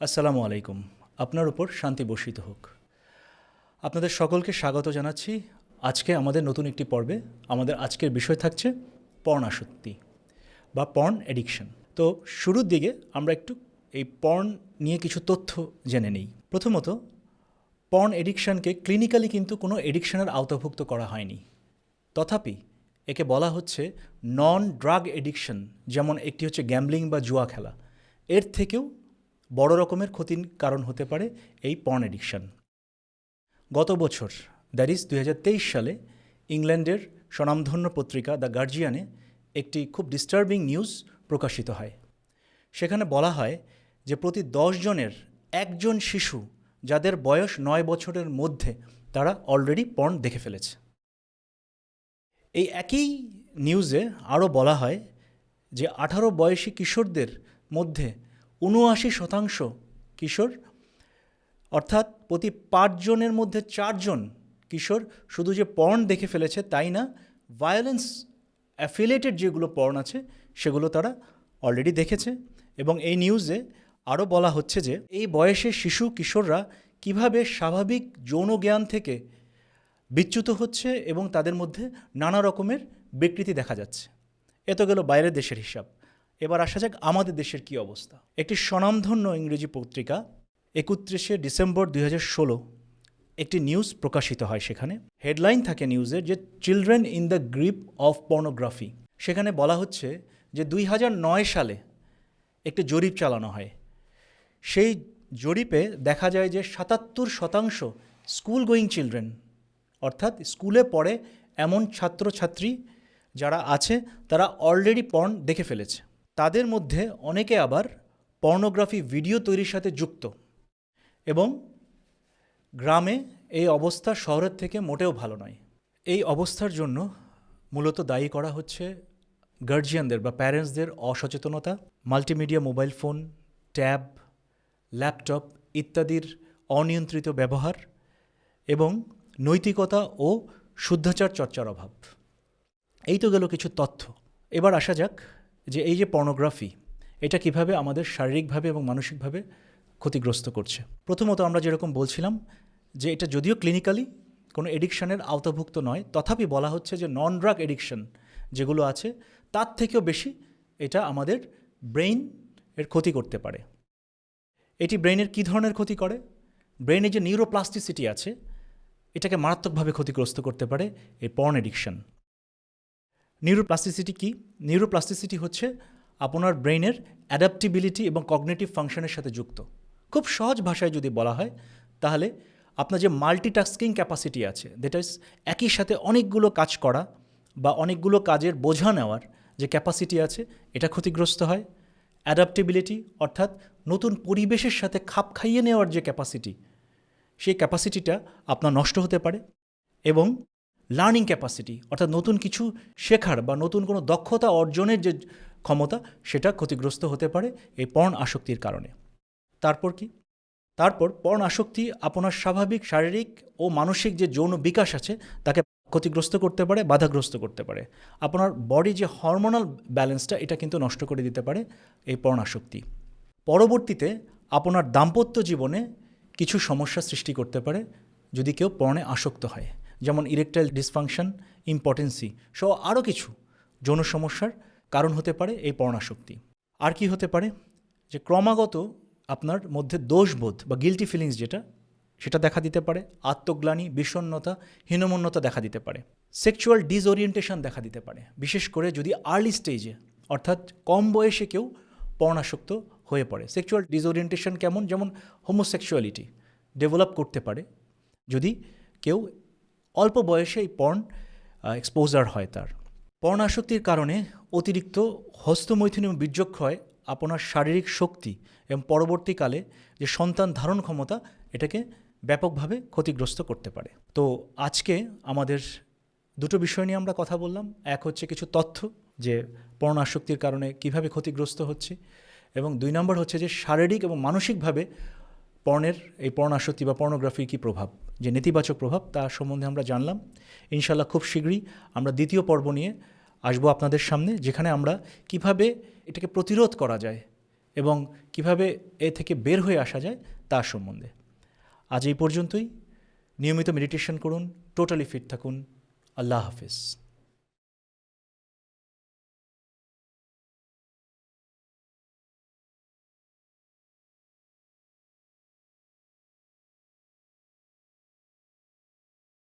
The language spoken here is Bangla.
আসসালামু আলাইকুম। আপনার উপর শান্তি বর্ষিত হোক। আপনাদের সকলকে স্বাগত জানাচ্ছি। আজকে আমাদের নতুন একটি পর্বে আমাদের আজকের বিষয় থাকছে পর্ন আসক্তি বা পর্ন এডিকশন। তো শুরুর দিকে আমরা একটু এই পর্ন নিয়ে কিছু তথ্য জেনে নিই। প্রথমত পর্ন এডিকশনকে ক্লিনিক্যালি কিন্তু কোনো এডিকশনের আওতাভুক্ত করা হয়নি। তথাপি একে বলা হচ্ছে নন ড্রাগ এডিকশন যেমন একটি হচ্ছে গ্যাম্বলিং বা জুয়া খেলা। এর থেকেও বড় রকমের ক্ষতির কারণ হতে পারে এই পর্ন এডিকশন গত বছর দ্যাট ইজ দু হাজার তেইশ সালে, ইংল্যান্ডের স্বনামধন্য পত্রিকা দ্য গার্জিয়ানে একটি খুব ডিস্টার্বিং নিউজ প্রকাশিত হয়। সেখানে বলা হয় যে প্রতি জনের একজন শিশু যাদের বয়স নয় বছরের মধ্যে তারা অলরেডি পর্ন দেখে ফেলেছে। এই একই নিউজে আরও বলা হয় যে আঠারো বয়সী কিশোরদের মধ্যে উনআশি শতাংশ কিশোর, অর্থাৎ প্রতি পাঁচজনের মধ্যে চারজন কিশোর শুধু যে পর্ন দেখে ফেলেছে তাই না ভায়োলেন্স অ্যাফিলেটেড যেগুলো পর্ন আছে সেগুলো তারা অলরেডি দেখেছে। এবং এই নিউজে আরও বলা হচ্ছে যে, এই বয়সে শিশু কিশোররা কীভাবে স্বাভাবিক যৌন জ্ঞান থেকে বিচ্যুত হচ্ছে এবং তাদের মধ্যে নানা রকমের বিকৃতি দেখা যাচ্ছে। এ তো গেল বাইরের দেশের হিসাব। এবার আসা যাক আমাদের দেশের কি অবস্থা। একটি স্বনামধন্য ইংরেজি পত্রিকা একত্রিশে ডিসেম্বর দুই একটি নিউজ প্রকাশিত হয় সেখানে। হেডলাইন থাকে নিউজের যে children in the grip of pornography. সেখানে বলা হচ্ছে যে দুই সালে একটি জরিপ চালানো হয়। সেই জরিপে দেখা যায় যে সাতাত্তর শতাংশ স্কুল গোয়িং চিলড্রেন, অর্থাৎ স্কুলে পড়ে এমন ছাত্রছাত্রী যারা আছে, তারা অলরেডি পর্ন দেখে ফেলেছে। তাদের মধ্যে অনেকে আবার পর্নোগ্রাফি ভিডিও তৈরির সাথে যুক্ত এবং গ্রামে এই অবস্থা শহরের থেকে মোটেও ভালো নয়। এই অবস্থার জন্য মূলত দায়ী করা হচ্ছে গার্জিয়ানদের বা প্যারেন্টসদের অসচেতনতা multimedia mobile phone tab laptop ইত্যাদির অনিয়ন্ত্রিত ব্যবহার এবং নৈতিকতা ও শুদ্ধাচার চর্চার অভাব। এই তো গেল কিছু তথ্য। এবার আসা যাক যে এই যে পর্নোগ্রাফি এটা কীভাবে আমাদের শারীরিকভাবে এবং মানসিকভাবে ক্ষতিগ্রস্ত করছে? প্রথমত আমরা যেরকম বলছিলাম যে এটা যদিও ক্লিনিক্যালি কোনো এডিকশানের আওতাভুক্ত নয়, তথাপি বলা হচ্ছে যে নন ড্রাগ এডিকশন যেগুলো আছে, তার থেকেও বেশি এটা আমাদের ব্রেইন এর ক্ষতি করতে পারে। এটি ব্রেইনের কী ধরনের ক্ষতি করে? ব্রেইনে যে নিউরোপ্লাস্টিসিটি আছে, এটাকে মারাত্মকভাবে ক্ষতিগ্রস্ত করতে পারে এই পর্ন এডিকশন নিউরোপ্লাস্টিসিটি কি? নিউরোপ্লাস্টিসিটি হচ্ছে আপনার ব্রেইনের অ্যাডাপ্টিবিলিটি এবং কগনেটিভ ফাংশনের সাথে যুক্ত। খুব সহজ ভাষায় যদি বলা হয়, তাহলে আপনার যে মাল্টিটাস্কিং ক্যাপাসিটি আছে দ্যাট ইজ একই সাথে অনেকগুলো কাজ করা বা অনেকগুলো কাজের বোঝা নেওয়ার যে ক্যাপাসিটি আছে, এটা ক্ষতিগ্রস্ত হয়। অ্যাডাপ্টেবিলিটি অর্থাৎ নতুন পরিবেশের সাথে খাপ খাইয়ে নেওয়ার যে ক্যাপাসিটি সেই ক্যাপাসিটিটা আপনার নষ্ট হতে পারে এবং লার্নিং ক্যাপাসিটি অর্থাৎ নতুন কিছু শেখার বা নতুন কোনো দক্ষতা অর্জনের যে ক্ষমতা, সেটা ক্ষতিগ্রস্ত হতে পারে এই পর্ণ আসক্তির কারণে। তারপর কি? তারপর পর্ণ আসক্তি আপনার স্বাভাবিক, শারীরিক ও মানসিক যে যৌন বিকাশ আছে, তাকে ক্ষতিগ্রস্ত করতে পারে, বাধাগ্রস্ত করতে পারে। আপনার বডি যে হরমোনাল ব্যালেন্সটা এটা কিন্তু নষ্ট করে দিতে পারে এই পর্ন আসক্তি। পরবর্তীতে আপনার দাম্পত্য জীবনে কিছু সমস্যা সৃষ্টি করতে পারে, যদি কেউ পর্নে আসক্ত হয়। যেমন ইরেকটাইল ডিসফাংশন ইম্পর্টেন্সি সহ আরও কিছু যৌন সমস্যার কারণ হতে পারে এই পর্ণাসক্তি আর কি হতে পারে? যে ক্রমাগত আপনার মধ্যে দোষবোধ বা গিলটি ফিলিংস যেটা, সেটা দেখা দিতে পারে, আত্মগ্লানি বিষণ্নতা হীনমন্যতা দেখা দিতে পারে সেক্সুয়াল ডিসওরিয়েন্টেশন দেখা দিতে পারে। বিশেষ করে যদি আর্লি স্টেজে অর্থাৎ কম বয়সে কেউ পর্ণাসক্ত হয়ে পড়ে। সেক্সুয়াল ডিসওরিয়েন্টেশন কেমন? যেমন হোমোসেক্সুয়ালিটি ডেভেলপ করতে পারে। যদি কেউ অল্প বয়সে এই পর্ন এক্সপোজার হয় তার। পর্ণ আসক্তির কারণে অতিরিক্ত হস্তমৈথুন এবং বীর্যক্ষয় আপনার শারীরিক শক্তি এবং পরবর্তীকালে যে সন্তান ধারণ ক্ষমতা, এটাকে ব্যাপকভাবে ক্ষতিগ্রস্ত করতে পারে। তো আজকে আমাদের দুটো বিষয় নিয়ে আমরা কথা বললাম। এক হচ্ছে কিছু তথ্য যে পর্ণ আসক্তির কারণে কীভাবে ক্ষতিগ্রস্ত হচ্ছে এবং দুই নম্বর হচ্ছে যে শারীরিক এবং মানসিকভাবে পর্ণের এই পর্ণ আসক্তি বা পর্নোগ্রাফির কী প্রভাব। যে নেতিবাচক প্রভাব তা সম্বন্ধে আমরা জানলাম। ইনশাল্লাহ খুব শীঘ্রই আমরা দ্বিতীয় পর্ব নিয়ে আসব আপনাদের সামনে, যেখানে আমরা কীভাবে এটাকে প্রতিরোধ করা যায় এবং কীভাবে এ থেকে বের হয়ে আসা যায় তার সম্বন্ধে। আজ এই পর্যন্তই। নিয়মিত মেডিটেশন করুন টোটালি ফিট থাকুন। আল্লাহ হাফিজ।